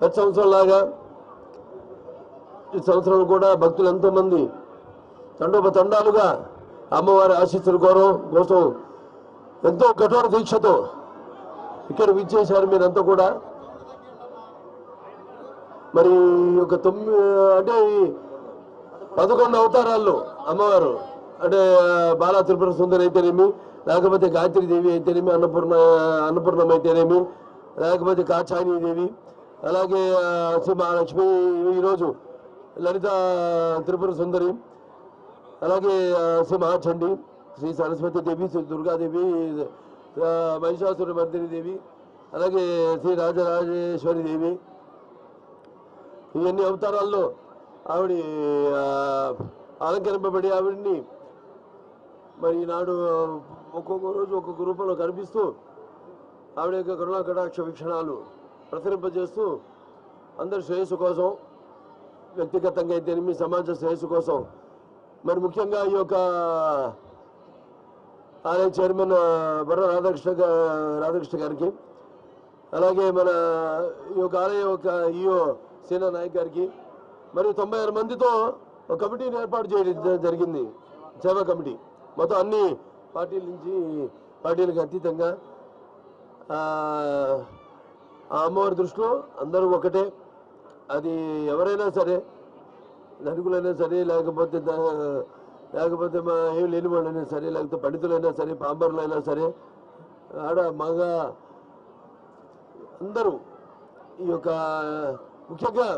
ప్రతి సంవత్సరంలాగా ఈ సంవత్సరం కూడా భక్తులు ఎంతో మంది తండోపతండాలుగా అమ్మవారి ఆశీస్సుల కోరం కోసం ఎంతో కఠోర దీక్షతో ఇక్కడ విచ్చేశారు మీరంతా కూడా. మరి ఒక తొమ్మిది అంటే పదకొండు అవతారాల్లో అమ్మవారు అంటే బాలా త్రిపుర సుందరి అయితేనేమి లేకపోతే గాయత్రీదేవి అయితేనేమి అన్నపూర్ణ అన్నపూర్ణం అయితేనేమి లేకపోతే కాచాయనీదేవి అలాగే ఆ, శ్రీ మహాలక్ష్మి ఈరోజు లలిత త్రిపుర సుందరి అలాగే శ్రీ మహాచండి శ్రీ సరస్వతి దేవి శ్రీ దుర్గాదేవి మహిషాసుర మర్దిని దేవి అలాగే శ్రీ రాజరాజేశ్వరి దేవి. ఇవన్నీ అవతారాల్లో ఆవిడ అలంకరింపబడి ఆవిడ్ని మరి ఈనాడు ఒక్కొక్క రోజు ఒక్కొక్క రూపంలో కనిపిస్తూ ఆవిడ యొక్క కరుణా కటాక్ష వీక్షణాలు ప్రసరింపజేస్తూ అందరి శ్రేయస్సు కోసం వ్యక్తిగతంగా అయితేనేమి సమాజ శ్రేయస్సు కోసం. మరి ముఖ్యంగా ఈ యొక్క ఆలయ చైర్మన్ ఆ, బర్ర రాధాకృష్ణ రాధాకృష్ణ గారికి అలాగే మన ఈ యొక్క ఆలయ యొక్క ఈఓ సేనా నాయక్ గారికి మరియు తొంభై ఆరు మందితో ఒక కమిటీని ఏర్పాటు చేయడం జరిగింది. సేవా కమిటీ. మొత్తం అన్ని పార్టీల నుంచి పార్టీలకు అతీతంగా ఆ, అమ్మవారి దృష్టిలో అందరూ ఒకటే. అది ఎవరైనా సరే ధనికులైనా సరే లేకపోతే లేకపోతే మా ఏం లేని వాళ్ళైనా సరే లేకపోతే పండితులైనా సరే పాంబరులైనా సరే ఆడ మగ అందరూ ఈ యొక్క ముఖ్యంగా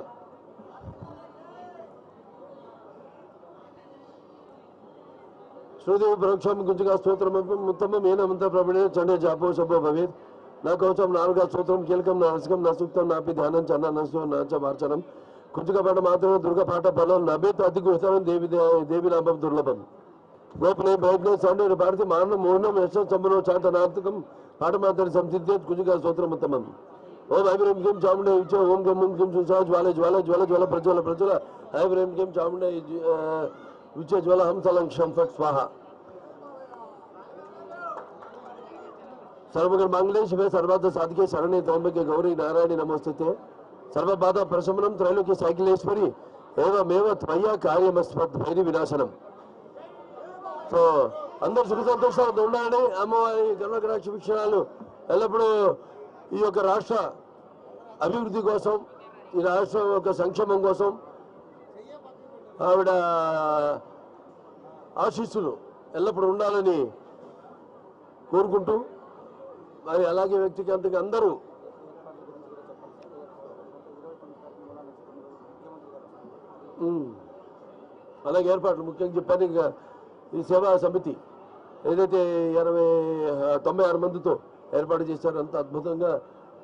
శ్రీదేవి పరోక్షం గుంజుగా స్తోత్రం ఉత్తమం ఏనమంత ప్రభుడే చండే జాపో శుభో భవేత్. నా కవచం నాలుగా సూత్రం కీలకం నా రసకం నా సూక్తం నాపి ధ్యానం చన్న నసు నాచ మార్చనం. కుంజుక పాట మాత్రమే దుర్గ పాట బలం నభేత్ అతి గుహతరం దేవి దేవి లాభం దుర్లభం. గోపనే ప్రయత్నం సండే పాడితే మానం మౌనం యశం సంబరం చాట నార్థకం పాట మాత్రం సంసిద్ధే కుంజుక సూత్రం ఉత్తమం. ఓం ఐబ్రహీం కిం చాముండే ఇచ్చే ఓం గం ఓం కిం సుసా జ్వాల జ్వాల జ్వాల జ్వాల ప్రజ్వల ప్రజ్వల. ఐబ్రహీం కిం చాముండే విచ్చ జ్వాల హంసలం క్షం ఫట్ స్వాహ. सर्वगण मांगले शिवे सर्वार्थ साधके शरणे त्र्यंबके गौरी नारायणी नमोस्तुते सर्वबाध प्रशमनं त्रैलोक्य साइकिलेश्वरी ఏవమేవ త్వయ్యా కార్యమస్మత్ భైరి వినాశనం సో అందరు సుఖ సంతోషాలతో ఉండాలని అమ్మవారి గర్వకటాక్ష వీక్షణాలు ఎల్లప్పుడూ ఈ యొక్క రాష్ట్ర అభివృద్ధి కోసం ఈ రాష్ట్రం యొక్క సంక్షేమం కోసం ఆవిడ ఆశీస్సులు ఎల్లప్పుడూ ఉండాలని కోరుకుంటూ మరి అలాగే వ్యక్తిగతంగా అందరూ. అలాగే ఏర్పాట్లు ముఖ్యంగా చెప్పాను ఇంకా ఈ సేవా సమితి ఏదైతే ఇరవై తొంభై ఆరు మందితో ఏర్పాటు చేశారో అంత అద్భుతంగా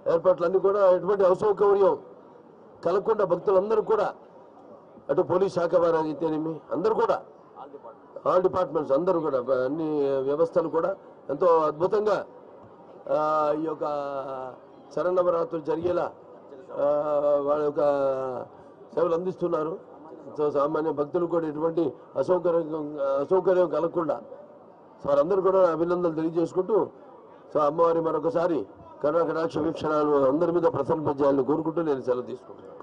ఏర్పాట్లన్నీ కూడా ఎటువంటి అసౌకర్యం కలగకుండా భక్తులందరూ కూడా అటు పోలీస్ శాఖ వారు అయితేనేమి అందరూ కూడా ఆల్ డిపార్ట్మెంట్స్ అందరూ కూడా అన్ని వ్యవస్థలు కూడా ఎంతో అద్భుతంగా ఈ యొక్క శరణవరాత్రులు జరిగేలా వాళ్ళ యొక్క సేవలు అందిస్తున్నారు. సో సామాన్య భక్తులు కూడా ఎటువంటి అసౌకర్యం అసౌకర్యం కలగకుండా సో వారందరూ కూడా అభినందనలు తెలియజేసుకుంటూ సో అమ్మవారి మరొకసారి కర్ణాకటాక్ష వీక్షణాలు అందరి మీద ప్రసన్నపజేయాలని కోరుకుంటూ నేను సెలవు తీసుకుంటున్నాను.